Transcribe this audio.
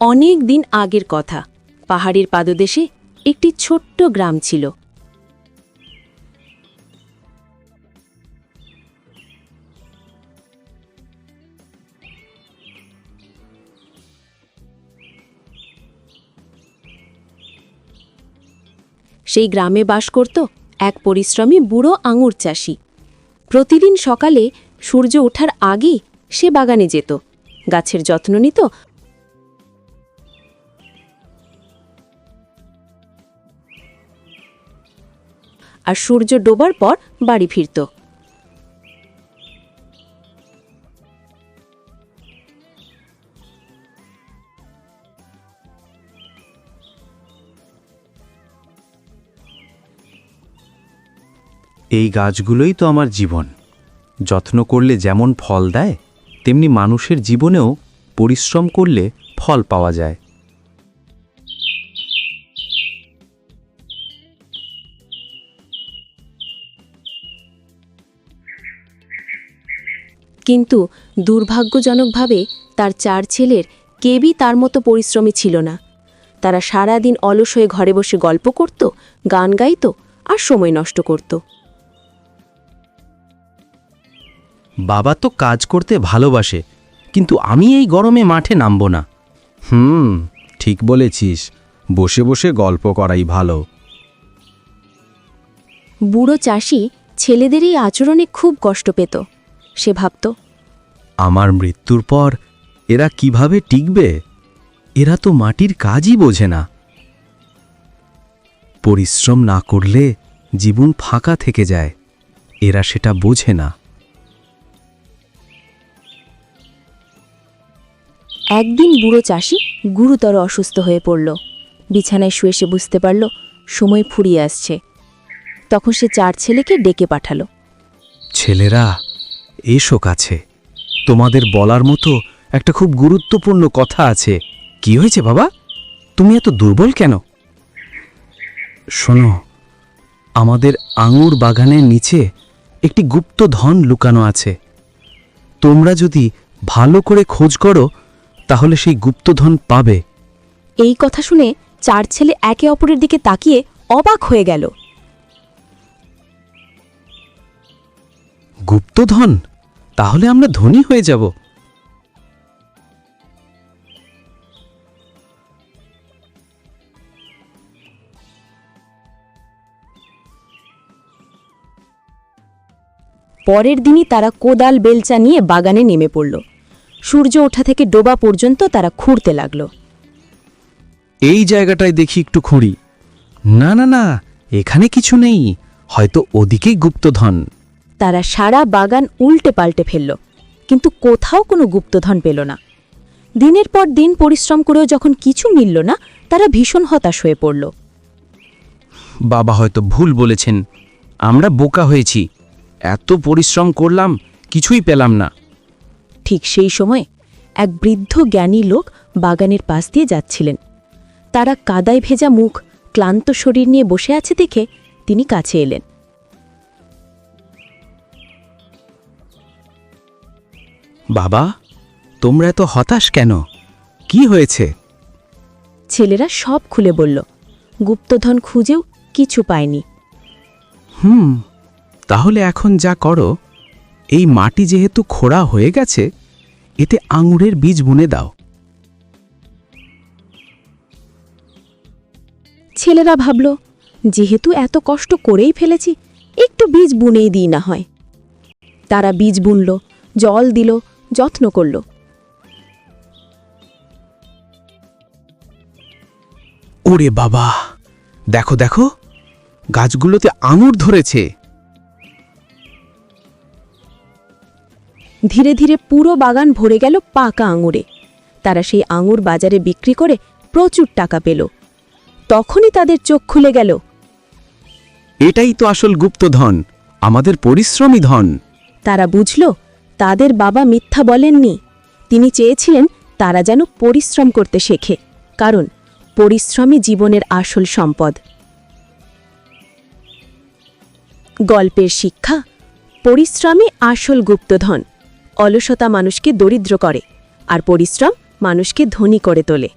অনেক দিন আগের কথা। পাহাড়ের পাদদেশে একটি ছোট্ট গ্রাম ছিল। সেই গ্রামে বাস করত এক পরিশ্রমী বুড়ো আঙুর চাষি। প্রতিদিন সকালে সূর্য ওঠার আগেই সে বাগানে যেত। গাছের যত্ন নিত আর সূর্য ডোবার পর বাড়ি ফিরত। এই গাছগুলোই তো আমার জীবন। যত্ন করলে যেমন ফল দেয়, তেমনি মানুষের জীবনেও পরিশ্রম করলে ফল পাওয়া যায়। কিন্তু দুর্ভাগ্যজনকভাবে তার চার ছেলের কেবই তার মতো পরিশ্রমী ছিল না। তারা সারা দিন অলস হয়ে ঘরে বসে গল্প করত গান গাইত আর সময় নষ্ট করত। বাবা তো কাজ করতে ভালোবাসে কিন্তু আমি এই গরমে মাঠে নামব না। হুম ঠিক বলেছিস বসে বসে গল্প করাই ভালো। বুড়ো চাষি ছেলেদের এই আচরণে খুব কষ্ট পেত। সে ভাবত আমার মৃত্যুর পর এরা কীভাবে টিকবে? এরা তো মাটির কাজই বোঝে না। পরিশ্রম না করলে জীবন ফাঁকা থেকে যায় এরা সেটা বোঝে না। একদিন বুড়ো চাষি গুরুতর অসুস্থ হয়ে পড়ল। বিছানায় শুয়ে সে বুঝতে পারল সময় ফুরিয়ে আসছে। তখন সে চার ছেলেকে ডেকে পাঠালো। ছেলেরা এসো কাছে। তোমাদের বলার মতো একটা খুব গুরুত্বপূর্ণ কথা আছে। কি হয়েছে বাবা? তুমি এত দুর্বল কেন? শোনো আমাদের আঙুর বাগানের নিচে একটি গুপ্ত ধন লুকানো আছে। তোমরা যদি ভালো করে খোঁজ করো তাহলে সেই গুপ্তধন পাবে। এই কথা শুনে চার ছেলে একে অপরের দিকে তাকিয়ে অবাক হয়ে গেল। গুপ্তধন তাহলে আমরা ধনী হয়ে যাব। পরের দিনই তারা কোদাল বেলচা নিয়ে বাগানে নেমে পড়ল। সূর্য ওঠা থেকে ডোবা পর্যন্ত তারা খুঁড়তে লাগল। এই জায়গাটায় দেখি একটু খুঁড়ি। না না না এখানে কিছু নেই। হয়তো ওদিকেই গুপ্তধন। তারা সারা বাগান উল্টে পাল্টে ফেলল কিন্তু কোথাও কোনো গুপ্তধন পেল না। দিনের পর দিন পরিশ্রম করেও যখন কিছু মিলল না তারা ভীষণ হতাশ হয়ে পড়ল। বাবা হয়তো ভুল বলেছেন আমরা বোকা হয়েছি এত পরিশ্রম করলাম কিছুই পেলাম না। ঠিক সেই সময় এক বৃদ্ধ জ্ঞানী লোক বাগানের পাশ দিয়ে যাচ্ছিলেন। তারা কাদায় ভেজা মুখ ক্লান্ত শরীর নিয়ে বসে আছে দেখে তিনি কাছে এলেন। বাবা তোমরা এত হতাশ কেন? কি হয়েছে? ছেলেরা সব খুলে বলল গুপ্তধন খুঁজেও কিছু পায়নি। হুম তাহলে এখন যা করো এই মাটি যেহেতু খোড়া হয়ে গেছে এতে আঙুরের বীজ বুনে দাও। ছেলেরা ভাবল যেহেতু এত কষ্ট করেই ফেলেছি একটু বীজ বুনেই দিই না হয়। তারা বীজ বুনল জল দিল যত্ন করল। ওরে বাবা দেখো দেখো গাছগুলোতে আঙুর ধরেছে। ধীরে ধীরে পুরো বাগান ভরে গেল পাকা আঙুরে। তারা সেই আঙুর বাজারে বিক্রি করে প্রচুর টাকা পেল। তখনই তাদের চোখ খুলে গেল। এটাই তো আসল গুপ্তধন আমাদের পরিশ্রমী ধন। তারা বুঝল তাদের বাবা মিথ্যা বলেননি। তিনি চেয়েছিলেন তারা যেন পরিশ্রম করতে শেখে, কারণ পরিশ্রমই জীবনের আসল সম্পদ। গল্পের শিক্ষা, পরিশ্রমই আসল গুপ্তধন। অলসতা মানুষকে দরিদ্র করে, আর পরিশ্রম মানুষকে ধনী করে তোলে।